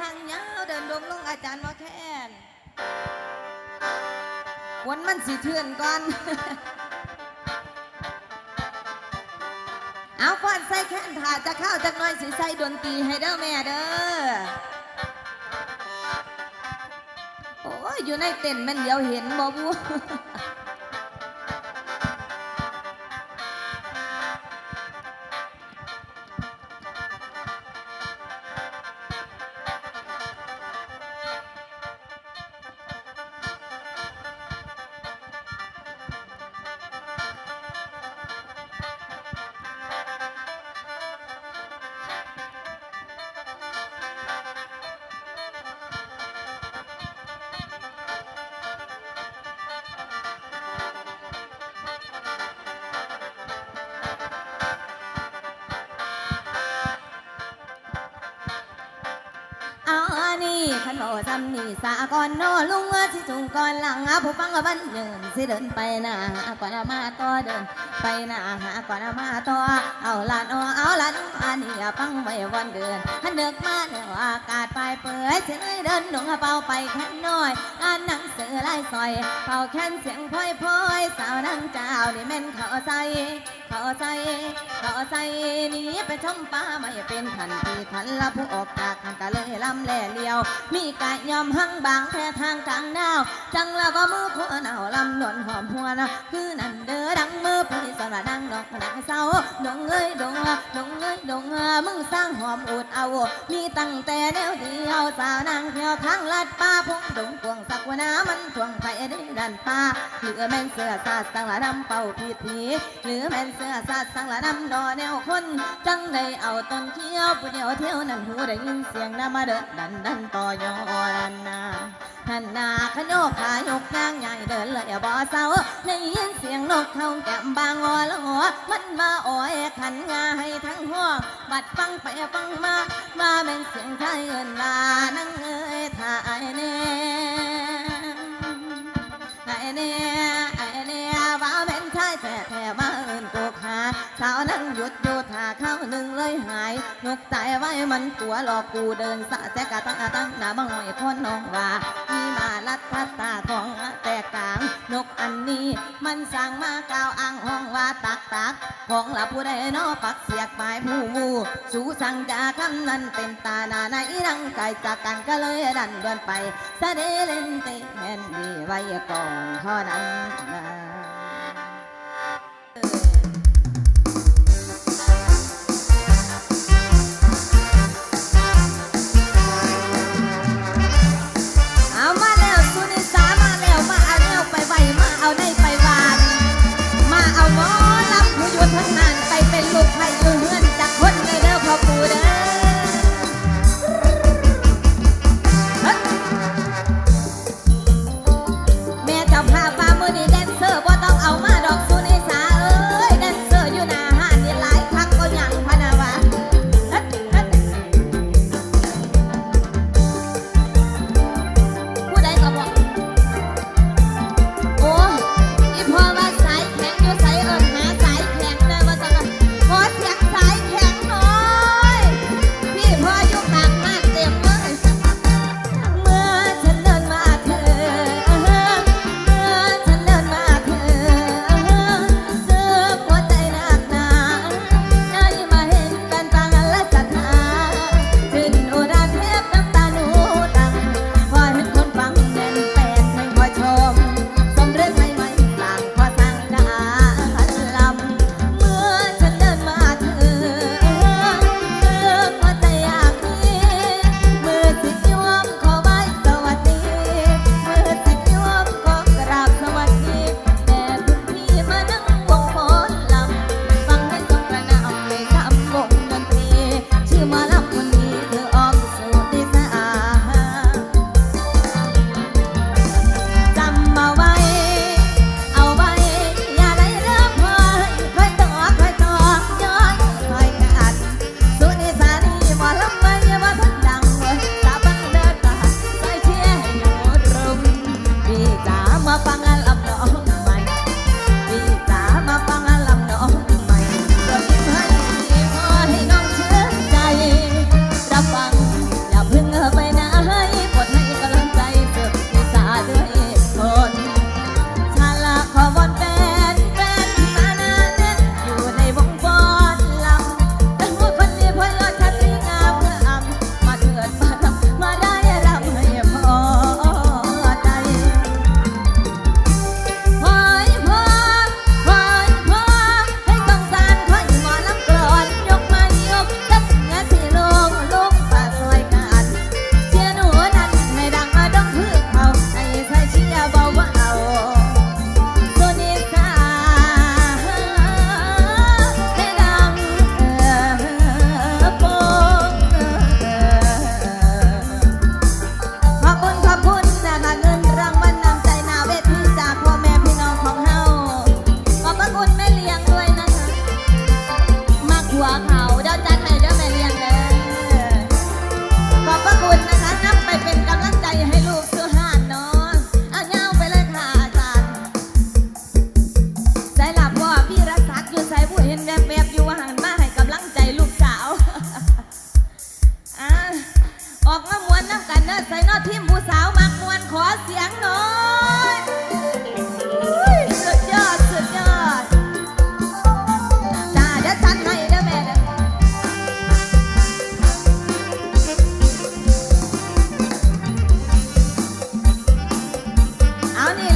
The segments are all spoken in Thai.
หางยาวเดินดงลงอาจารย์ว่าแค้นวันมันสิเทือนก่อน เอาควันใส่แค้นถาจะเข้าจักหน่อยสิใส่ดนตรีให้เด้อแม่เด้อ โอ้ยอยู่ในเต็นท์แมันเดียวเห็นบ่บู ขันโอจำนี่สาก่อนโนลุงว่าสิจุงก่อนหลังอาผู้ฟังกับบันเดินสิเดินไปหน้าก่อนมาต่อเดินไปหน้าหาก่อนมาต่อเอาละโนเอาละนอันนี้ฟังไว้วันเดือนหันเดึกมาแล้วอากาศปลายเปิดเสียเดินหนุ่งเป่าไปแค่น้อยอ่านหนังสือไล่ซอยเป่าแค่นเสียงพลอยพลอยสาวนั่งเจ้านี่แม่นเขาใจ เขาใจเขาใจนีไปชมป่าไม่เป็นทันทีทันละผู้ออกจากทางกะเลยลำแหล่เลียว มีกายอมหังบางแค่ทางกลางดาว จังละว่ามือคนเอาลำนวนหอมหัวนะคือนั่นเด้อดังมือพี่สระดังดอกดังเศร้าดงเอ้ยดงอะดงเดงอมึงสร้างหอมอุดเอา มีตั้งแต่แนวเดียวสาวนางเที่ยวทางลัดป่าพงดงกวงสักวนามันทวงไปได้ดันป่าหลือแม่นเสือสาดสังละดำเป่าผิดผีหลือแม่นเสือสาดสังละดำดอแนวคนจังได้เอาต้นเที่ยวผู้เดียวเที่ยวนั่นหูได้ยินเสียงน้ำมาเดินดันดันต่อยอดันนาหันนาขโยกขายกย่างใหญ่เดินเลยบ่เศร้าได้ยินเสียงนกเขาแก้มบางอละหัวมันมาอ้อยขันงาให้ทั้งห้วงบัดฟังไปฟังมาว่าเป็นเสียงไทยเอินลานั่งเอ้ยถ่ายแน่ไอเนี่ยไอเนี่ยว่าเป็นชายแต่แท้มาเอินตกูขาสาวนั่งหยุดอยู่ท่าเข้าหนึ่งเลยหายนกตายไว้มันตัวหลอกกูเดินสะแจกะตั้งอะตั้งหน้าบังหอยคนน้องว่ามีมาลัดทัดตาของแต่กลาง นกอันนี้มันสั่งมาก่าวอ้างห้องว่าตักตักของหลับผู้ใดนอปักเสียกปลายผู้มูสู่สั่งจาคำนั้นเป็นตาหนาในรังไก่จากกันก็เลยดันเดินไปสะเดเล่นเตะแมนดีไว้ก่อนเท่านั้น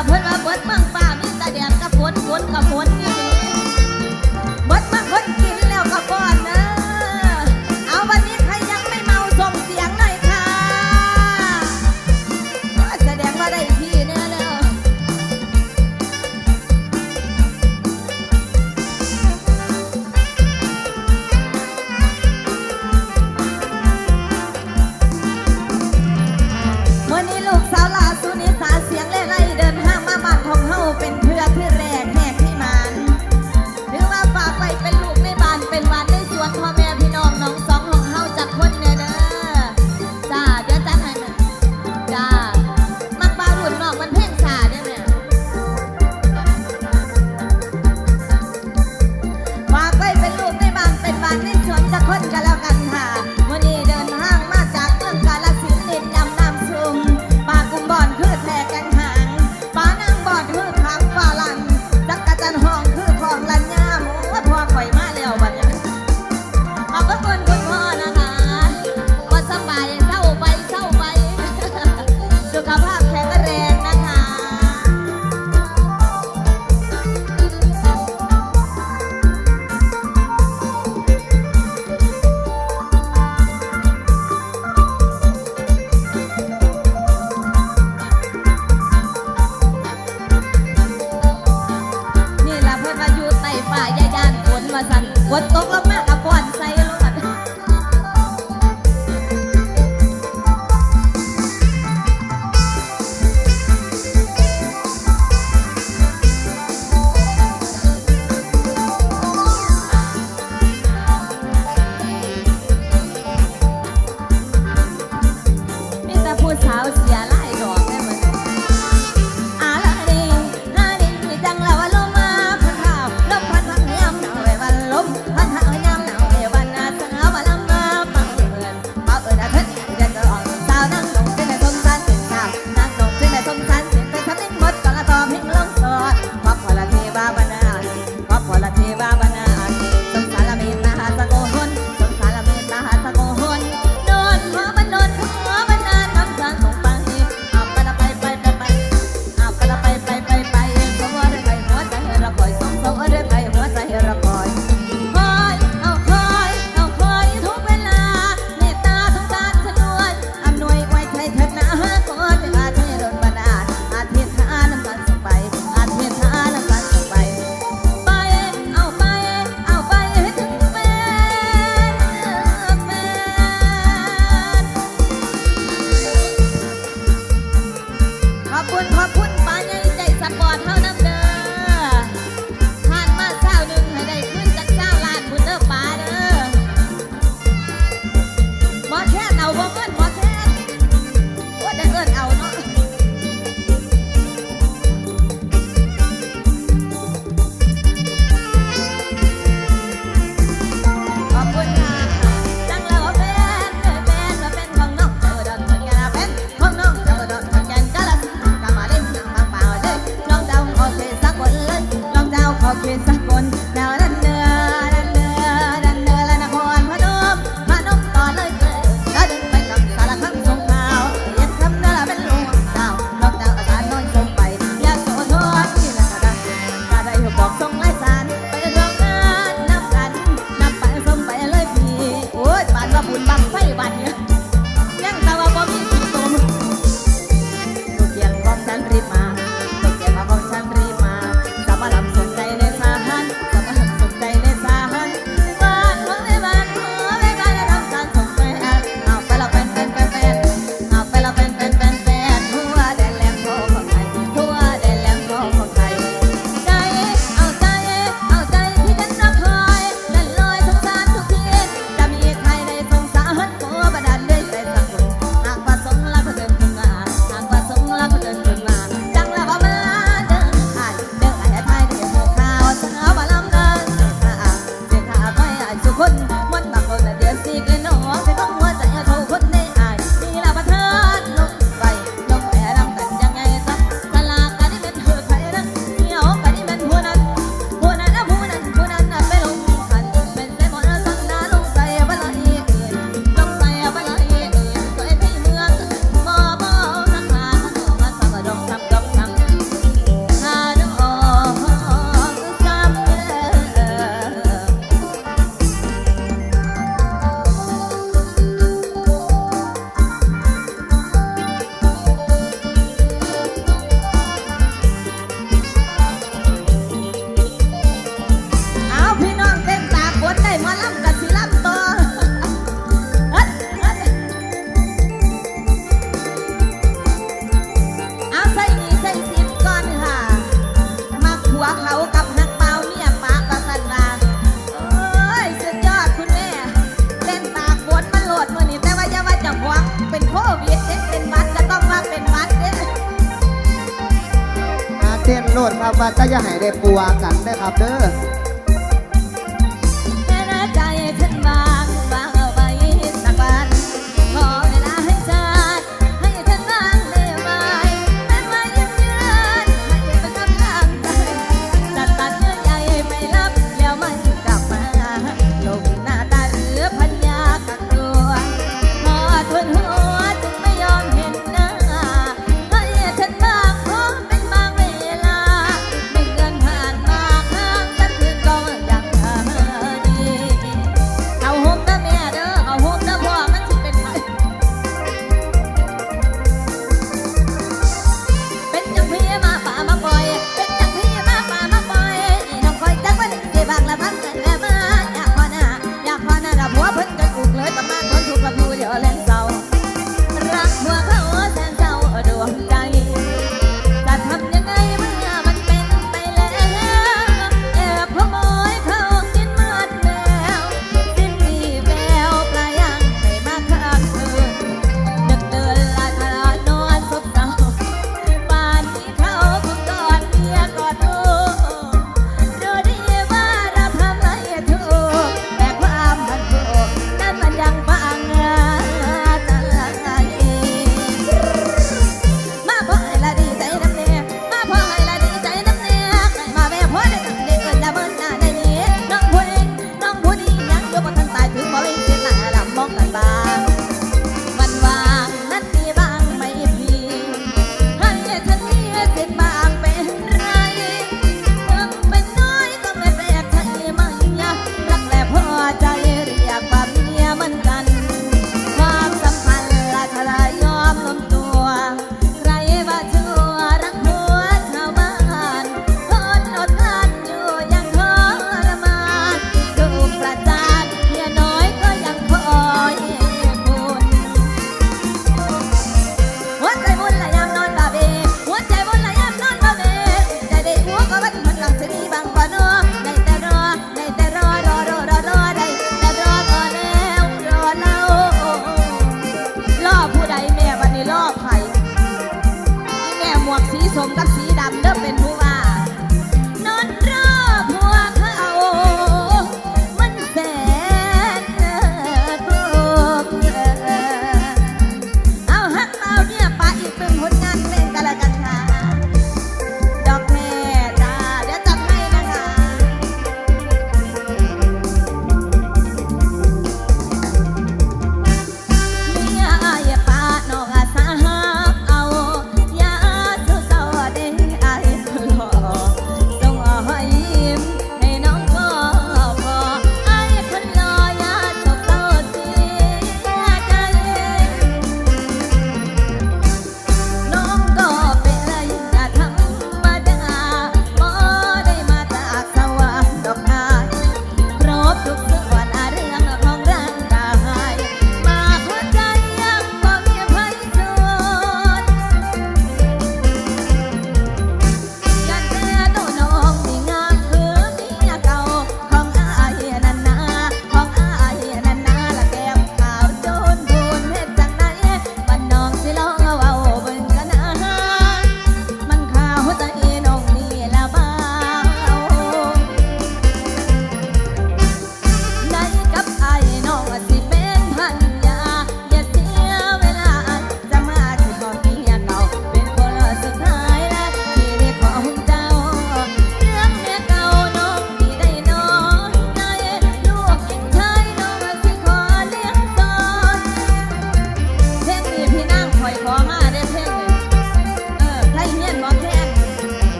เอานี่ล่ะเพิ่นว่าเบิด ว่าจะอย่าให้ได้ปัวกันนะครับเด้อ